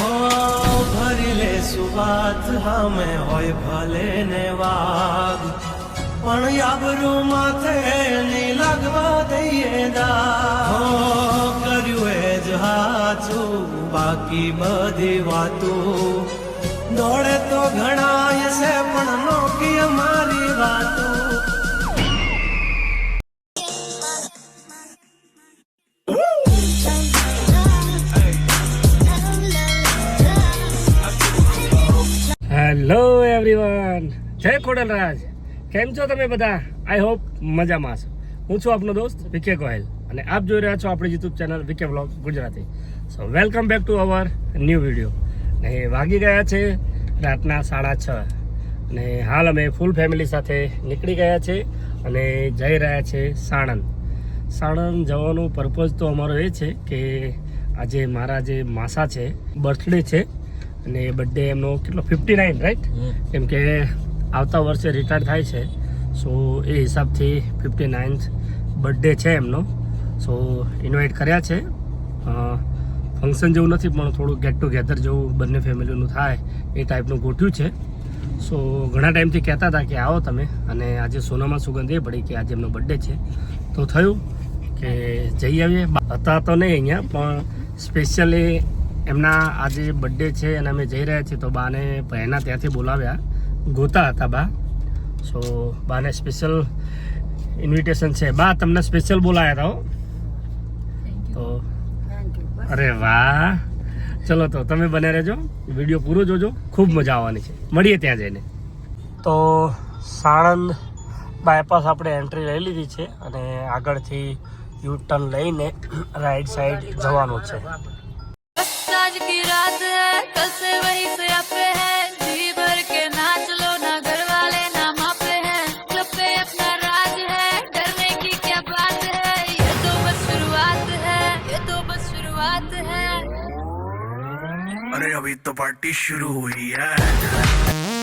ભરી લે સુવાત હામે હોય ભલે ને વાગ પણ યાબરૂ માથે ની લાગવા દઈએ દા કર્યું એ જ હાચું, બાકી બધી વાતું. દોડે તો ઘણા છે પણ નોકી અમારી વાતું. હેલો એવરીવન જય ખોડલરાજ. કેમ છો તમે બધા? આઈ હોપ મજામાં છો. હું છું આપનો દોસ્ત વિકે ગોહિલ અને આપ જોઈ રહ્યા છો આપણી YouTube channel VK vlog Gujarati. So welcome back to our new video ને વાગી ગયા છે રાતના સાડા છ. અને હાલ અમે ફૂલ ફેમિલી સાથે નીકળી ગયા છે અને જઈ રહ્યા છે સાણંદ. સાણંદ જવાનું પર્પઝ તો અમારો એ છે કે આજે મારા જે માસા છે બર્થડે છે અને બર્થડે એમનો કેટલો? ફિફ્ટી નાઇન રાઈટ કેમ કે આવતા વર્ષે રિટાયર થાય છે. સો એ હિસાબથી ફિફ્ટી નાઇન્થ બર્થડે છે એમનો. સો ઇન્વાઇટ કર્યા છે. ફંક્શન જેવું નથી પણ થોડું ગેટ ટુગેધર જેવું બંને ફેમિલીનું થાય એ ટાઈપનું ગોઠવ્યું છે. સો ઘણા ટાઈમથી કહેતા હતા કે આવો તમે. અને આજે સોનામાં સુગંધ એ પડી કે આજે એમનો બર્થડે છે. તો થયું કે જઈ આવીએ. હતા તો નહીં અહીંયા પણ સ્પેશિયલી એમના આજે બર્થડે છે અને અમે જઈ રહ્યા છીએ તો બાને ભાઈના ત્યાંથી બોલાવ્યા. ગોતા હતા બા. સો બાને સ્પેશિયલ ઇન્વિટેશન છે. બા તમને સ્પેશિયલ બોલાયા હતા તો અરે વાહ. ચલો તો તમે બને રહેજો. વીડિયો પૂરો જોજો. ખૂબ મજા આવવાની છે. મળીએ ત્યાં જઈને. તો સાણંદ બાયપાસ આપણે એન્ટ્રી લઈ લીધી છે અને આગળથી યુ ટર્ન લઈને રાઈટ સાઈડ જવાનું છે. आज की रात है, कल से वही से अपे है। जी भर के नाच लो ना, घर वाले ना मापे हैं। क्लब पे अपना राज है, डरने की क्या बात है? ये तो बस शुरुआत है, ये तो बस शुरुआत है। अरे, अभी तो पार्टी शुरू हुई है।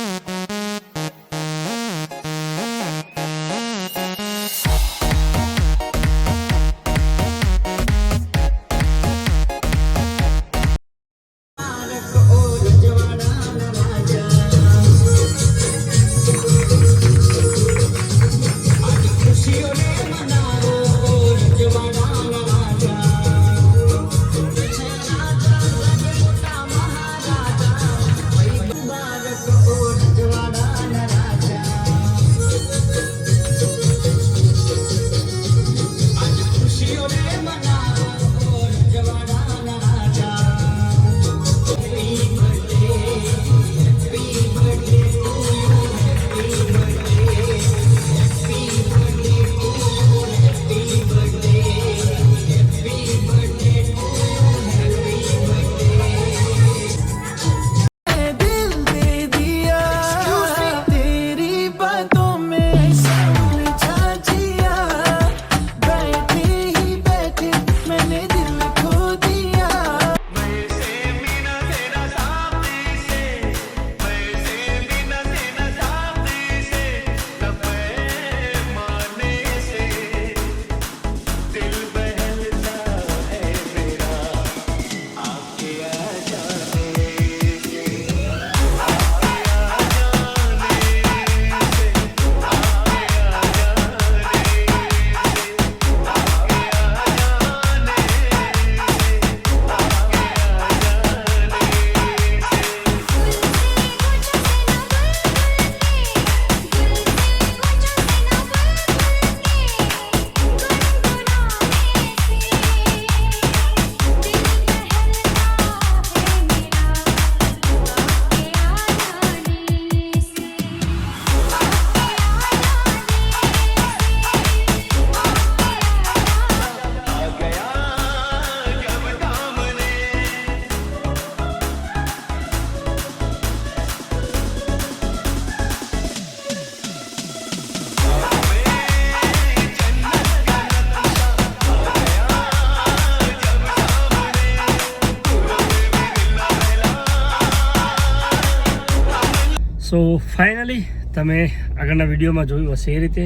સો ફાઇનલી તમે આગળના વિડીયોમાં જોયું હશે એ રીતે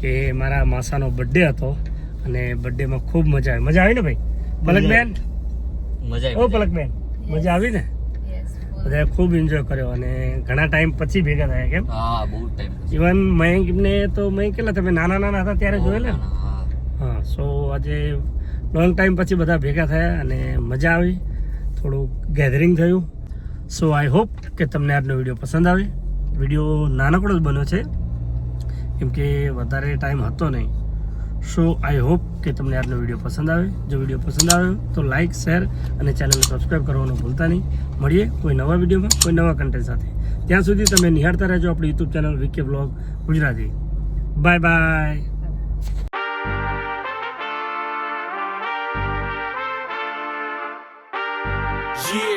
કે મારા માસાનો બર્થડે હતો અને બર્થડેમાં ખૂબ મજા આવી. મજા આવી ને ભાઈ? પલકબેન? મજા ઓ પલકબેન મજા આવી ને? બધાએ ખૂબ એન્જોય કર્યો અને ઘણા ટાઈમ પછી ભેગા થયા કેમ? હા બહુ ટાઈમ પછી. ઇવન મયંકને તો મયંક કેટલા તમે નાના નાના હતા ત્યારે જોયેલા? ને હા. હા સો આજે લોંગ ટાઈમ પછી બધા ભેગા થયા અને મજા આવી. થોડું ગેધરિંગ થયું. સો આઈ હોપ કે તમને આજનો વીડિયો પસંદ આવે. વીડિયો નાનકડો જ બન્યો છે કેમ કે વધારે ટાઈમ હતો નહીં. સો આઈ હોપ કે તમને આજનો વીડિયો પસંદ આવે. જો વીડિયો પસંદ આવ્યો તો લાઇક શેર અને ચેનલને સબસ્ક્રાઈબ કરવાનું ભૂલતા નહીં. મળીએ કોઈ નવા વિડીયોમાં કોઈ નવા કન્ટેન્ટ સાથે. ત્યાં સુધી તમે નિહાળતા રહેજો આપણી YouTube channel VK blog Gujarati. Bye bye Yeah,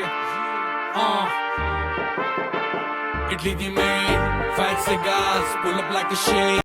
uh. Italy the main, five cigars, pull up like a shade.